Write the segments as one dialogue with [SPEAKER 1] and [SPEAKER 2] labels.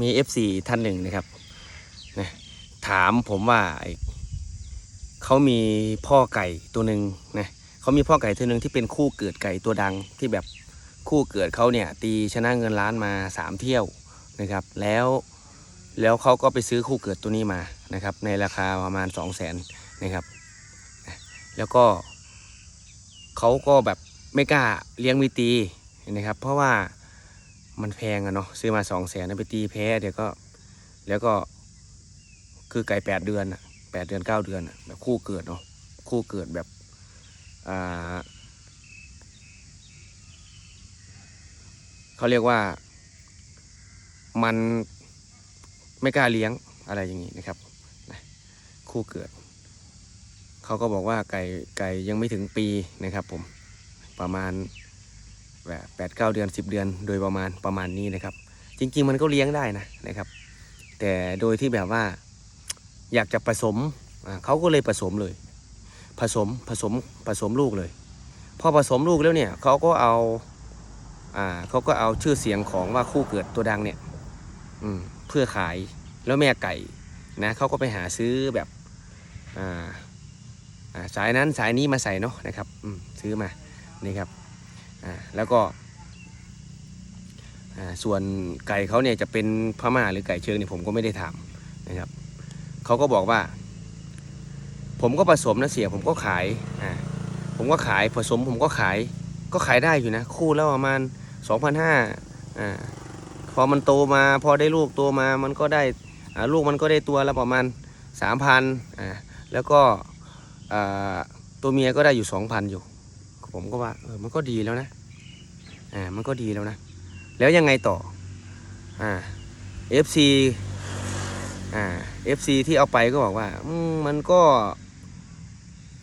[SPEAKER 1] มีเอฟซีท่านหนึ่งนะครับนะถามผมว่าเขามีพ่อไก่ตัวหนึ่งนะเขามีพ่อไก่ตัวหนึ่งที่เป็นคู่เกิดไก่ตัวดังที่แบบคู่เกิดเขาเนี่ยตีชนะเงินล้านมาสามเที่ยวนะครับ แล้วแล้วเขาก็ไปซื้อคู่เกิดตัวนี้มานะครับ ในราคาประมาณสองแสนนะครับแล้วก็เขาก็แบบไม่กล้าเลี้ยงมีตีนะครับ เพราะว่า มันแพงอะเนาะซื้อมาสองแสนไปตีแพ้เดี๋ยวก็ แล้วก็คือไก่แปดเดือนอะแปดเดือนเก้าเดือนอะแบบคู่เกิดเนาะคู่เกิดแบบอ่าเขาเรียกว่า มันไม่กล้าเลี้ยงอะไรอย่างนี้นะครับ คู่เกิด เขาก็บอกว่าไก่ไก่ยังไม่ถึงปีนะครับผมประมาณ แปดเก้าเดือนสิบเดือนโดยประมาณประมาณนี้นะครับ จริง ๆ มันก็เลี้ยงได้นะนะครับ แต่โดยที่แบบว่าอยากจะผสมเขาก็เลยผสมเลย ผสมผสมผสมลูกเลย พอผสมลูกแล้วเนี่ยเขาก็เอาอ่าเขาก็เอาชื่อเสียงของว่าคู่เกิดตัวดังเนี่ยอืมเพื่อขายแล้วแม่ไก่นะเขาก็ไปหาซื้อแบบอ่าอ่าสายนั้นสายนี้มาใส่เนาะนะครับอืมซื้อมานี่ครับ อ่าแล้วก็อ่าส่วนไก่เขาเนี่ยจะเป็นพม่าหรือไก่เชิงเนี่ยผมก็ไม่ได้ถามนะครับเขาก็บอกว่า ผมก็ผสมนะเสียผมก็ขายอ่าผมก็ขายผสมผมก็ขายก็ขายได้อยู่นะ คู่แล้วประมาณ2 5 0 0อ่าพอมันโตมาพอได้ลูกโตมามันก็ได้ลูกมันก็ได้ตัวละประมาณ 3,000อ่าแล้วก็ตัวเมียก็ได้อยู่ 2,000 อยู่ ผมก็ว่าเออมันก็ดีแล้วนะอ่ามันก็ดีแล้วนะ แล้วยังไงต่ออ่า FC อ่า FC ที่เอาไปก็บอกว่าอืมมันก็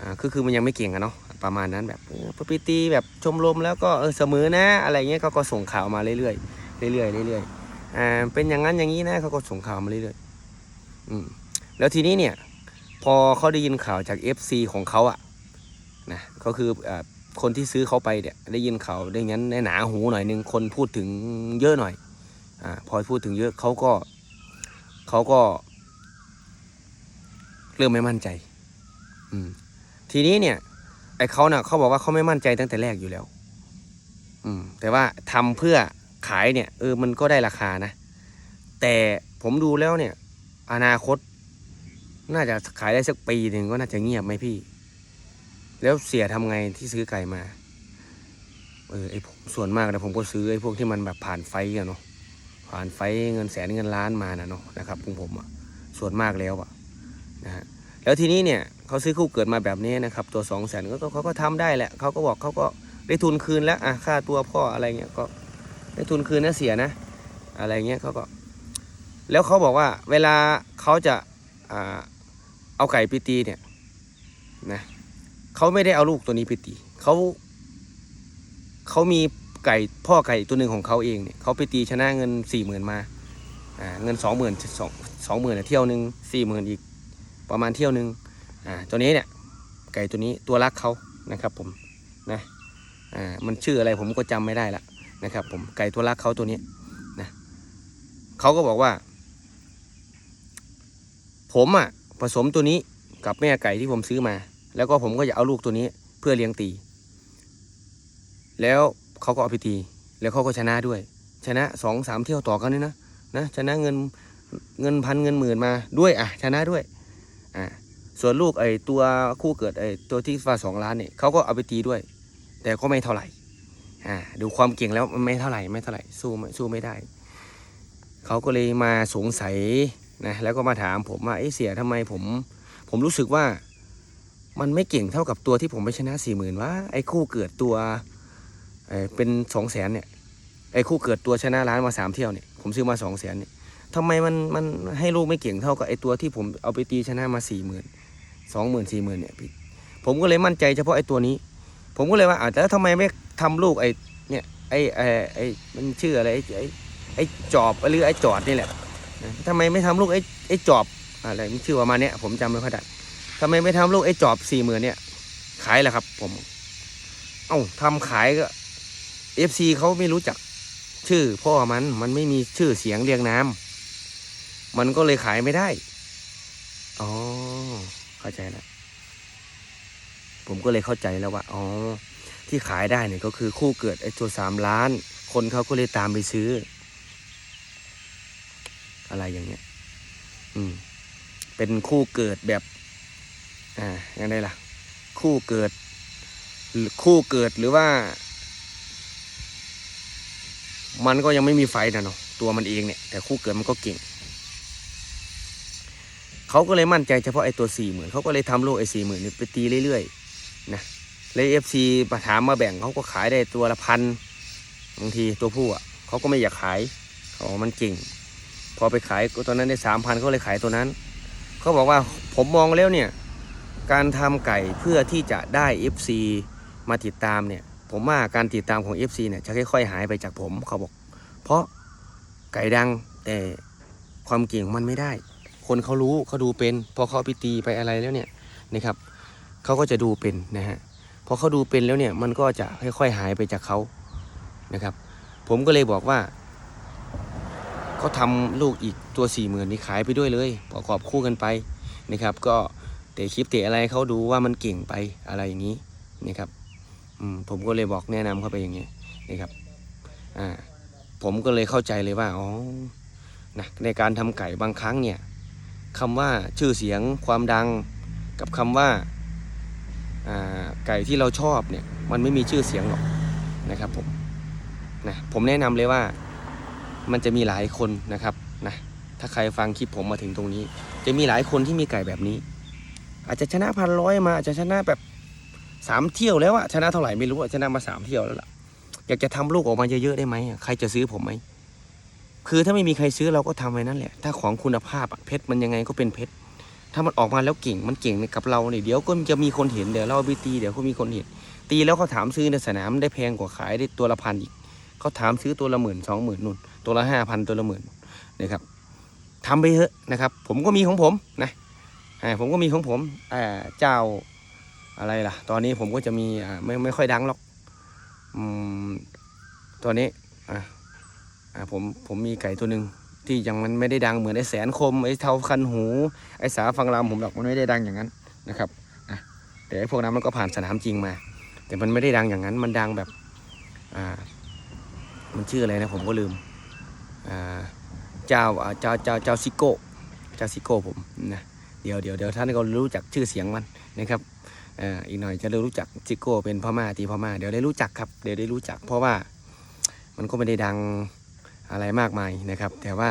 [SPEAKER 1] อ่าคือคือมันยังไม่เก่งอะเนาะประมาณนั้นแบบเออปปีตีแบบชมรมแล้วก็เออเสมอนะ อะไรเงี้ยเขาก็ส่งข่าวมาเรื่อยๆเรื่อยๆเรื่อยๆอ่าเป็นอย่างนั้นอย่างนี้นะเขาก็ส่งข่าวมาเรื่อยๆอืมแล้วทีนี้เนี่ย พอเขาได้ยินข่าวจาก FC ของเขาอะนะก็คืออ่า คนที่ซื้อเขาไปเนี่ยได้ยินเขาได้งั้นในหนาหูหน่อยนึงคนพูดถึงเยอะหน่อยอ่าพอพูดถึงเยอะเขาก็เขาก็ เริ่มไม่มั่นใจ อืม ทีนี้เนี่ย ไอ้เขาเน่ะเขาบอกว่าเขาไม่มั่นใจตั้งแต่แรกอยู่แล้ว อืม แต่ว่าทำเพื่อขายเนี่ยเออมันก็ได้ราคานะแต่ผมดูแล้วเนี่ย อนาคต น่าจะขายได้สักปีหนึ่งก็น่าจะเงียบไหมพี่ แล้วเสียทำไงที่ซื้อไก่มา เออไอผมส่วนมากนะผมก็ซื้อไอพวกที่มันแบบผ่านไฟอะเนาะผ่านไฟเงินแสนเงินล้านมานะเนาะนะครับของผมอะส่วนมากแล้วอะนะฮะแล้วทีนี้เนี่ยเขาซื้อคู่เกิดมาแบบนี้นะครับ ตัวสองแสนก็เขาก็ทำได้แหละเขาก็บอกเขาก็ได้ทุนคืนแล้วอะค่าตัวพ่ออะไรเงี้ยก็ได้ทุนคืนนะเสียนะ อะไรเงี้ยเขาก็ แล้วเขาบอกว่าเวลาเขาจะอ่าเอาไก่ไปตีเนี่ยนะ เขาไม่ได้เอาลูกตัวนี้ไปตีเขาเขามีไก่พ่อไก่ตัวหนึ่งของเขาเองเนี่ยเขาไปตีชนะเงินสี่หมื่นมาอ่าเงินสองหมื่นสองสองหมื่นเที่ยวหนึ่งสี่หมื่นอีกประมาณเที่ยวหนึ่งอ่าตัวนี้เนี่ยไก่ตัวนี้ตัวรักเขานะครับผมนะอ่ามันชื่ออะไรผมก็จำไม่ได้ละนะครับ ผมไก่ตัวรักเขาตัวนี้นะเขาก็บอกว่า ผมอะผสมตัวนี้กับแม่ไก่ที่ผมซื้อมา แล้วก็ผมก็จะเอาลูกตัวนี้เพื่อเลี้ยงตี แล้วเขาก็เอาไปตี แล้วเขาก็ชนะด้วย ชนะสองสามเที่ยวต่อกันนี่นะนะชนะเงินเงินพันเงินหมื่นมาด้วยอะชนะด้วยอ่าส่วนลูกไอ้ตัวคู่เกิดไอ้ตัวที่ฟ้าสองล้านเนี่ยเขาก็เอาไปตีด้วย แต่ก็ไม่เท่าไหร่อ่าดูความเก่งแล้วมันไม่เท่าไหร่ไม่เท่าไหร่สู้ไม่สู้ไม่ได้เขาก็เลยมาสงสัยนะแล้วก็มาถามผมว่าไอ้เสียทำไมผม ผมรู้สึกว่า มันไม่เก่งเท่ากับตัวที่ผมไปชนะสี่หมื่นว่าไอ้คู่เกิดตัวเป็นสองแสนเนี่ยไอ้คู่เกิดตัวชนะล้านมาสามเที่ยวเนี่ยผมซื้อมาสองแสนเนี่ยทำไมมันมันให้ลูกไม่เก่งเท่ากับไอ้ตัวที่ผมเอาไปตีชนะมาสี่หมื่นสองหมื่นสี่หมื่นเนี่ยพี่ผมก็เลยมั่นใจเฉพาะไอ้ตัวนี้ ผมก็เลยว่าอาจจะแล้วทำไมไม่ทำลูกไอ้เนี่ยไอ้ไอ้ไอ้มันชื่ออะไรไอ้ไอ้ไอ้จอบหรือไอ้จอดนี่แหละนะทำไมไม่ทำลูกไอ้ไอ้จอบอะไรมันชื่อประมาณเนี้ยผมจำไม่ค่อยได้ ทำไมไม่ทำลูกไอ้จอบสี่หมื่นเนี่ย ขายแหละครับ ผม เอ้าทำขายก็เอฟซีเขาไม่รู้จัก ชื่อพ่อมันมันไม่มีชื่อเสียงเรียงนามมันก็เลยขายไม่ได้ อ๋อ เข้าใจแล้วผมก็เลยเข้าใจแล้วว่า อ๋อ ที่ขายได้เนี่ยก็คือคู่เกิดไอ้ตัวสามล้าน คนเขาก็เลยตามไปซื้อ อะไรอย่างเงี้ย อืม เป็นคู่เกิดแบบ อ่ายังไงล่ะ คู่เกิด คู่เกิดหรือว่า มันก็ยังไม่มีไฟนะเนาะตัวมันเองเนี่ย แต่คู่เกิดมันก็เก่งเขาก็เลยมั่นใจเฉพาะไอ้ตัวสี่หมื่นเขาก็เลยทำโลกไอ้สี่หมื่นนี่ไปตีเรื่อยๆนะเลยเอฟซีมาถามมาแบ่งเขาก็ขายได้ตัวละพันบางทีตัวผู้อะเขาก็ไม่อยากขายเขาบอกมันเก่ง พอไปขายตัวนั้นได้สามพันเขาเลยขายตัวนั้นเขาบอกว่าผมมองแล้วเนี่ย การทำไก่เพื่อที่จะได้ FC มาติดตามเนี่ยผมว่าการติดตามของ FC เนี่ยจะค่อยๆหายไปจากผมเขาบอก เพราะไก่ดังแต่ความเก่งมันไม่ได้ คนเขารู้เขาดูเป็น พอเขาไปตีไปอะไรแล้วเนี่ยนะครับเขาก็จะดูเป็นนะฮะพอเขาดูเป็นแล้วเนี่ยมันก็จะค่อยๆหายไปจากเขานะครับ ผมก็เลยบอกว่าก็ทำลูกอีกตัวสี่หมื่นนี่ขายไปด้วยเลย ประกอบคู่กันไปนะครับ ก็ เตะคลิปเตะอะไรเขาดูว่ามันเก่งไปอะไรอย่างนี้นะครับอืมผมก็เลยบอกแนะนำเข้าไปอย่างนี้นะครับอ่าผมก็เลยเข้าใจเลยว่าอ๋อนะในการทำไก่บางครั้งเนี่ยคำว่าชื่อเสียงความดังกับคำว่าอ่าไก่ที่เราชอบเนี่ยมันไม่มีชื่อเสียงหรอกนะครับผมนะผมแนะนำเลยว่ามันจะมีหลายคนนะครับนะถ้าใครฟังคลิปผมมาถึงตรงนี้ จะมีหลายคนที่มีไก่แบบนี้ อาจจะชนะพันร้อยมาอาจจะชนะแบบสามเที่ยวแล้วอะชนะเท่าไหร่ไม่รู้อะชนะมาสามเที่ยวแล้วล่ะอยากจะทำลูกออกมาเยอะๆได้ไหมใครจะซื้อผมไหมคือถ้าไม่มีใครซื้อเราก็ทำไว้นั่นแหละ ถ้าของคุณภาพอะเพชรมันยังไงก็เป็นเพชรถ้ามันออกมาแล้วเก่งมันเก่งกับเราเนี่ยเดี๋ยวก็จะมีคนเห็นเดี๋ยวเราไปตีเดี๋ยวก็มีคนเห็น ตีแล้วเขาถามซื้อในสนามได้แพงกว่าขายได้ตัวละพันอีกเขาถามซื้อตัวละหมื่นสองหมื่นนู่นตัวละห้าพันตัวละหมื่นนะครับทำไปเถอะนะครับ ผมก็มีของผมนะ ผมก็มีของผมอ่าเจ้าอะไรล่ะ ตอนนี้ผมก็จะมีอ่าไม่ไม่ค่อยดังหรอกอืมตัวนี้อ่าอ่าผมผมมีไก่ตัวหนึ่งที่ยังมันไม่ได้ดังเหมือนไอ้แสนคมไอ้เทาคันหู ไอ้สาฟังลำผมหรอกมันไม่ได้ดังอย่างนั้นนะครับอะแต่ไอ้พวกนั้นมันก็ผ่านสนามจริงมา แต่มันไม่ได้ดังอย่างนั้นมันดังแบบอ่ามันชื่ออะไรนะผมก็ลืมอ่าเจ้าอ่าเจ้าเจ้าเจ้าซิโก้เจ้าซิโก้ผมนะ เดี๋ยวเดี๋ยวเดี๋ยวท่านก็รู้จักชื่อเสียงมันนะครับอีกหน่อยจะได้รู้จักซิโก้เป็นพม่าตีพม่าเดี๋ยวได้รู้จักครับเดี๋ยวได้รู้จัก เพราะว่ามันก็ไม่ได้ดังอะไรมากมายนะครับ แต่ว่า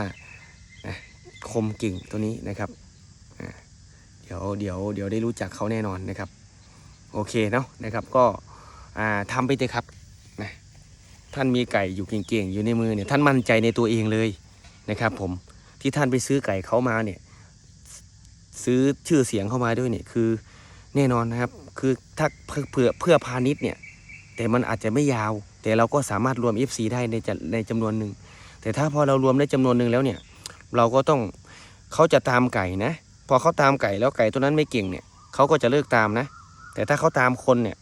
[SPEAKER 1] คมกิ่งตัวนี้นะครับเดี๋ยวเดี๋ยวเดี๋ยวได้รู้จักเขาแน่นอนนะครับ โอเคเนาะนะครับก็อ่าทำไปเถอะครับท่านมีไก่อยู่เก่งๆอยู่ในมือเนี่ยท่านมั่นใจในตัวเองเลยนะครับ ผมที่ท่านไปซื้อไก่เขามาเนี่ย ซื้อชื่อเสียงเข้ามาด้วยเนี่ยคือแน่นอนนะครับ คือถ้าเพื่อเพื่อเพื่อพาณิชย์เนี่ย แต่มันอาจจะไม่ยาว แต่เราก็สามารถรวม FC ได้ในจในจำนวนหนึ่ง แต่ถ้าพอเรารวมได้จำนวนหนึ่งแล้วเนี่ย เราก็ต้องเขาจะตามไก่นะ พอเขาตามไก่แล้วไก่ตัวนั้นไม่เก่งเนี่ยเขาก็จะเลิกตามนะ แต่ถ้าเขาตามคนเนี่ย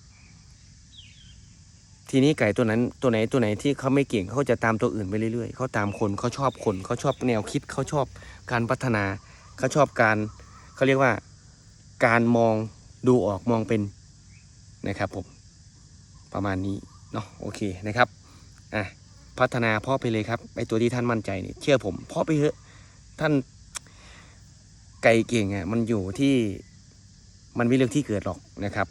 [SPEAKER 1] ทีนี้ไก่ตัวนั้นตัวไหนตัวไหนที่เขาไม่เก่งเขาจะตามตัวอื่นไปเรื่อยๆเขาตามคนเขาชอบคนเขาชอบแนวคิดเขาชอบการพัฒนาเขาชอบการ เขาเรียกว่าการมองดูออกมองเป็นนะครับผมประมาณนี้เนาะโอเคนะครับอะพัฒนาเพ่อไปเลยครับไอตัวที่ท่านมั่นใจเนี่ยเชื่อผมเพ่อไปเถอะท่านไก่เก่งอะมันอยู่ที่มันไม่เลือกที่เกิดหรอกนะครับ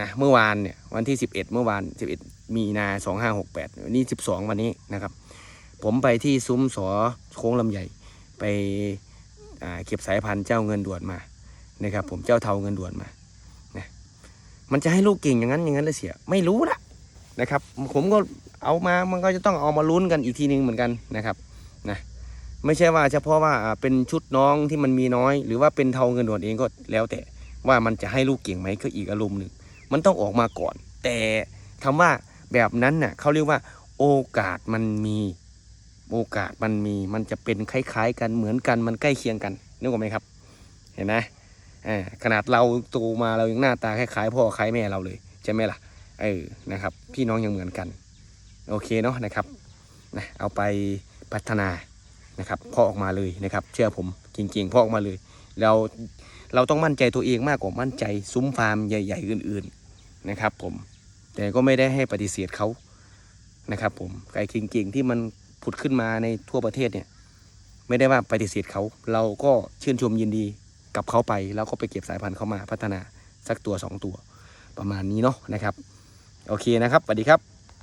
[SPEAKER 1] นะเมื่อวานเนี่ยวันที่ 11 เมื่อวาน 11 มีนา2568วันนี้ 12 วันนี้นะครับ ผมไปที่ซุ้มสอโค้งลำใหญ่ไป เก็บสายพันธุ์เจ้าเงินด่วนมานะครับผมเจ้าเทาเงินด่วนมานะมันจะให้ลูกเก่งอย่างนั้นอย่างนั้นเลยเสียไม่รู้ละนะครับ ผมก็เอามามันก็จะต้องเอามาลุ้นกันอีกทีนึงเหมือนกันนะครับนะไม่ใช่ว่าเฉพาะว่าเป็นชุดน้องที่มันมีน้อย หรือว่าเป็นเทาเงินด่วนเองก็แล้วแต่ว่ามันจะให้ลูกเก่งไหมก็อีกอารมณ์หนึ่งมันต้องออกมาก่อน แต่คำว่าแบบนั้นน่ะเขาเรียกว่าโอกาสมันมี โอกาสมันมีมันจะเป็นคล้ายๆกันเหมือนกันมันใกล้เคียงกันนึกออกไหมครับ เห็นไหมขนาดเราโตมาเรายังหน้าตาคล้ายๆพ่อคล้ายแม่เราเลยใช่ไหมล่ะเออนะครับ พี่น้องยังเหมือนกัน โอเคเนาะนะครับนะเอาไปพัฒนานะครับพาะออกมาเลยนะครับ เชื่อผมจริงๆพาะออกมาเลย เราเราต้องมั่นใจตัวเองมากกว่ามั่นใจซุ้มฟาร์มใหญ่ ๆ อื่น ๆนะครับ ผม แต่ก็ไม่ได้ให้ปฏิเสธเขานะครับ ผมไก่เก่งๆที่มัน ผุดขึ้นมาในทั่วประเทศเนี่ย ไม่ได้ว่าปฏิเสธเขา เราก็ชื่นชมยินดีกับเขาไป แล้วก็ไปเก็บสายพันธุ์เขามาพัฒนาสักตัวสองตัว ประมาณนี้เนาะนะครับ โอเคนะครับสวัสดีครับ